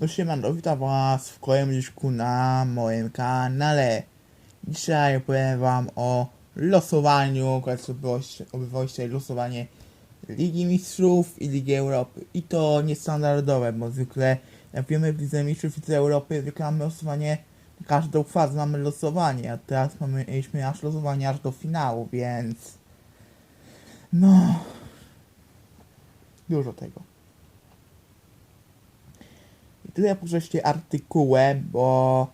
No siemano, witam was w kolejnym odcinku na moim kanale. Dzisiaj opowiem wam o losowaniu, które odbywało się losowanie Ligi Mistrzów i Ligi Europy. I to niestandardowe, bo zwykle jak wiemy w Lidze Mistrzów i Europy zwykle mamy losowanie, każdą fazę mamy losowanie, a teraz mamy, mieliśmy aż losowanie aż do finału, więc... No... Dużo tego. Tyle pożeście artykułem, bo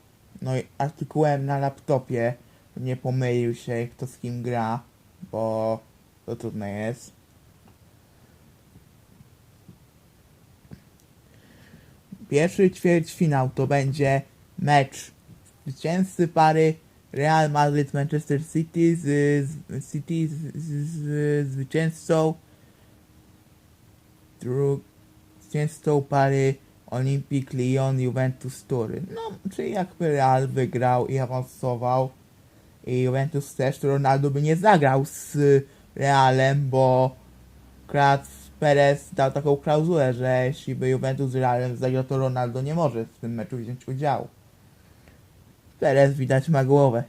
no artykułem na laptopie nie pomylił się kto z kim gra, bo to trudne jest. Pierwszy ćwierćfinał to będzie mecz zwycięzcy pary Real Madrid Manchester City z, z City z, z, z zwycięzcą dru, zwycięzcą pary Olympic Lyon Juventus Turyn. No, czyli jakby Real wygrał i awansował i Juventus też, to Ronaldo by nie zagrał z Realem, bo Krat Perez dał taką klauzulę, że jeśli by Juventus z Realem zagrał, to Ronaldo nie może w tym meczu wziąć udziału. Perez widać ma głowę.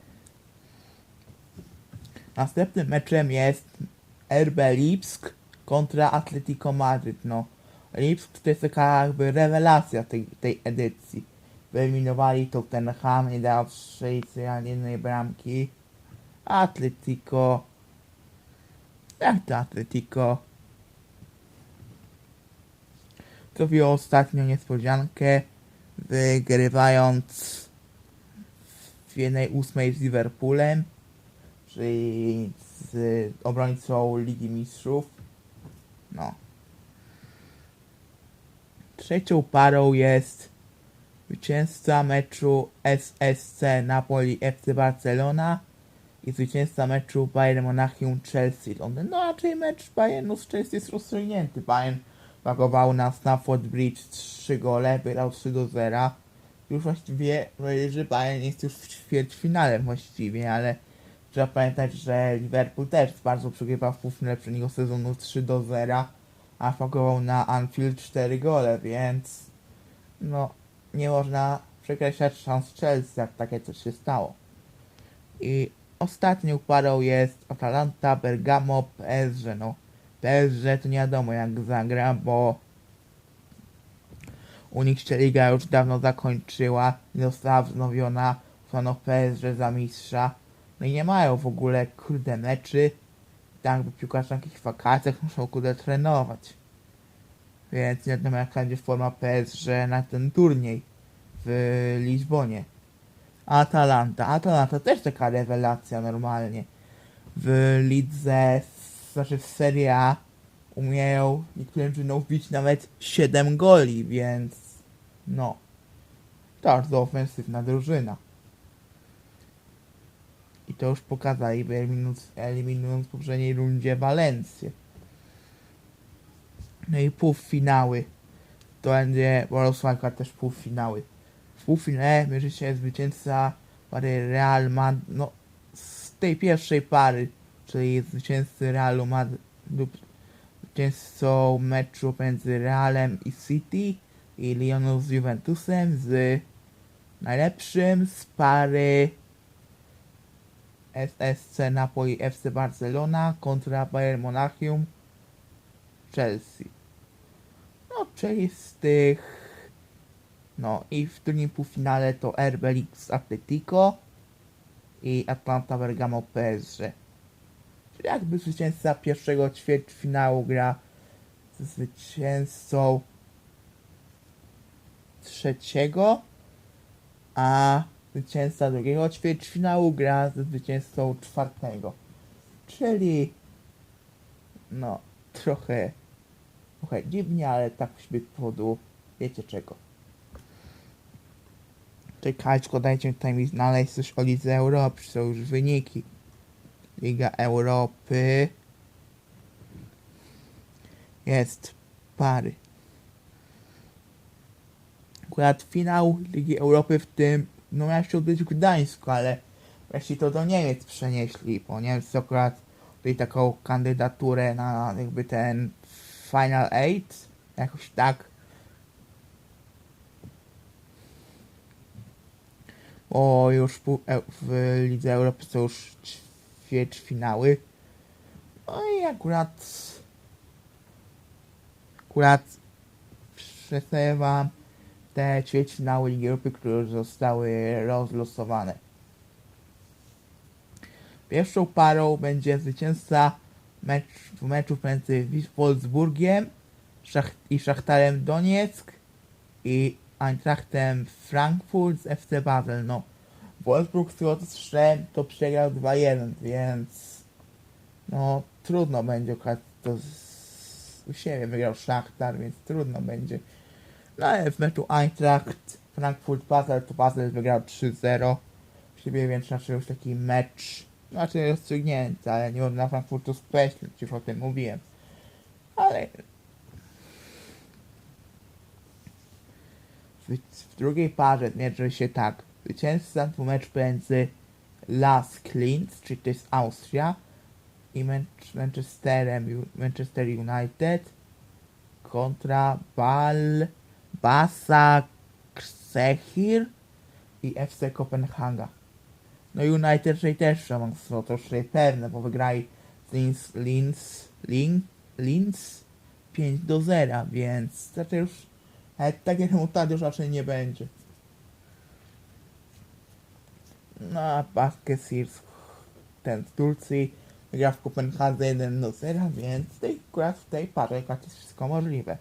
Następnym meczem jest RB Lipsk kontra Atletico Madryt. No, Lipsk to jest taka jakby rewelacja tej, tej edycji. Wyeliminowali Tottenham, nie dało strzelić ani jednej bramki. Atletico. Jak to Atletico? Zrobiło ostatnią niespodziankę, wygrywając w jednej ósmej z Liverpoolem, czyli z obrońcą Ligi Mistrzów. No. Trzecią parą jest zwycięzca meczu SSC Napoli FC Barcelona i zwycięzca meczu Bayern Monachium Chelsea Londyn. No raczej mecz Bayernu z Chelsea jest rozstrzygnięty. Bayern pakował na Stafford Bridge 3 gole, wygrał 3 do 0. Już właściwie powiedzieć, że Bayern jest już w ćwierćfinale właściwie, ale trzeba pamiętać, że Liverpool też bardzo przegrywał w półfinale poprzedniego sezonu 3 do 0, a pakował na Anfield 4 gole, więc no nie można przekreślać szans Chelsea, jak takie coś się stało. I ostatnią parą jest Atalanta, Bergamo, PSG. No, PSG to nie wiadomo jak zagra, bo u nich się liga już dawno zakończyła, nie została wznowiona, uznano PSG za mistrza. No i nie mają w ogóle kurde meczy, tak jakby piłkarze na jakichś wakacjach muszą kurde trenować. Więc nie wiadomo jaka będzie forma PSG na ten turniej w Lizbonie. Atalanta. Atalanta też taka rewelacja normalnie. W lidze, znaczy w Serie A umieją niektórym drużynom wbić nawet 7 goli, więc no. Bardzo ofensywna drużyna. I to już pokazali, eliminując, eliminując w poprzedniej rundzie Walencję. No i półfinały. To będzie Bolesławka też półfinały. W półfinale mierzy się zwycięzca pary Real Madrid, no z tej pierwszej pary, czyli zwycięzcy Realu Madrid lub zwycięzcą meczu między Realem i City i Lyonu z Juventusem z najlepszym z pary SSC Napoli FC Barcelona kontra Bayern Monachium Chelsea. No, czyli z tych no i w drugim półfinale to RB League Atletico i Atlanta Bergamo PSG. Czyli jakby zwycięzca pierwszego ćwierćfinału gra ze zwycięzcą trzeciego, a zwycięzca drugiego ćwierćfinału gra ze zwycięzcą czwartego. Czyli no trochę trochę dziwnie, ale tak musi być z powodu wiecie czego. Czekajcie, dajcie tutaj mi znaleźć coś o Lidze Europy, są już wyniki. Liga Europy. Jest pary. Akurat finał Ligi Europy w tym, no miał odbyć w Gdańsku, ale wreszcie to do Niemiec przenieśli, bo Niemcy akurat tutaj taką kandydaturę na jakby ten Final Eight, jakoś tak bo już w Lidze Europy są już ćwierćfinały. No i akurat akurat przedstawię te ćwierćfinały Ligi Europy, które już zostały rozlosowane. Pierwszą parą będzie zwycięzca mecz, w meczu między Wolfsburgiem i Szachtarem Donieck i Eintrachtem Frankfurt z FC Basel. No, Wolfsburg, z którego to to przegrał 2-1, więc no trudno będzie to u siebie wygrał Szachtar, więc trudno będzie. No ale w meczu Eintracht Frankfurt Basel to Basel wygrał 3-0 u siebie, więc raczej już taki mecz znaczy rozstrzygnięty, ale nie dla Frankfurtu skreślić, już o tym mówiłem. Ale w, w drugiej parze mierzy się tak. Zwycięzca dwumecz między Las Klintz, czyli to jest Austria, i Manch- Manchesterem, Manchester United kontra Bal Basa Ksechir i FC Kopenhaga. No United raczej też są to raczej pewne, bo wygrali Linz, Linz, Linz, Linz 5 do 0, więc raczej już ale takie remontady już raczej nie będzie. No a Baskesir ten z Turcji gra w Kopenhadze 1 do 0, więc tej, w tej parze jest wszystko możliwe.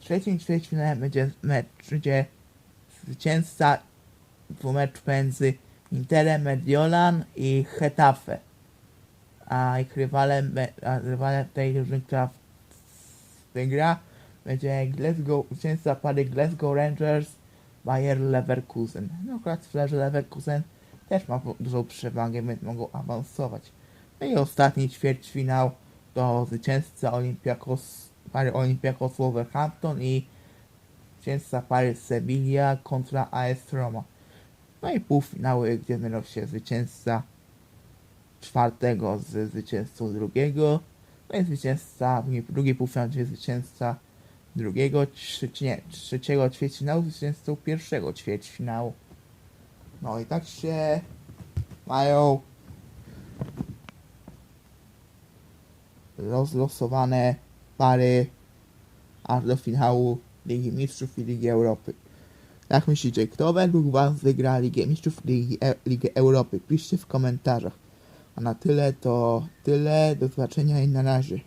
Trzecim ćwierćfinale będzie mecz, będzie zwycięzca w meczu między Interem Mediolan i Getafe. A ich rywalem, a rywalem tej drużyny, która wygra, będzie Glasgow, zwycięzca pary Glasgow Rangers Bayer Leverkusen. No akurat w Leverkusen też ma dużą przewagę, więc mogą awansować. No i ostatni ćwierćfinał to zwycięzca Olympiakos, pary Olympiakos Wolverhampton i zwycięzca pary Sevilla kontra AS Roma. No i półfinały, gdzie mierzą się zwycięzca czwartego z zwycięzcą drugiego. No i zwycięzca, drugi, półfinał, gdzie zwycięzca drugiego, trzeci, nie, trzeciego ćwierćfinału, zwycięzcą pierwszego ćwierćfinału. No i tak się mają rozlosowane pary aż do finału Ligi Mistrzów i Ligi Europy. Jak myślicie, kto według Was wygra Ligę Mistrzów Ligi, e, Ligę Europy? Piszcie w komentarzach. A na tyle to tyle. Do zobaczenia i na razie.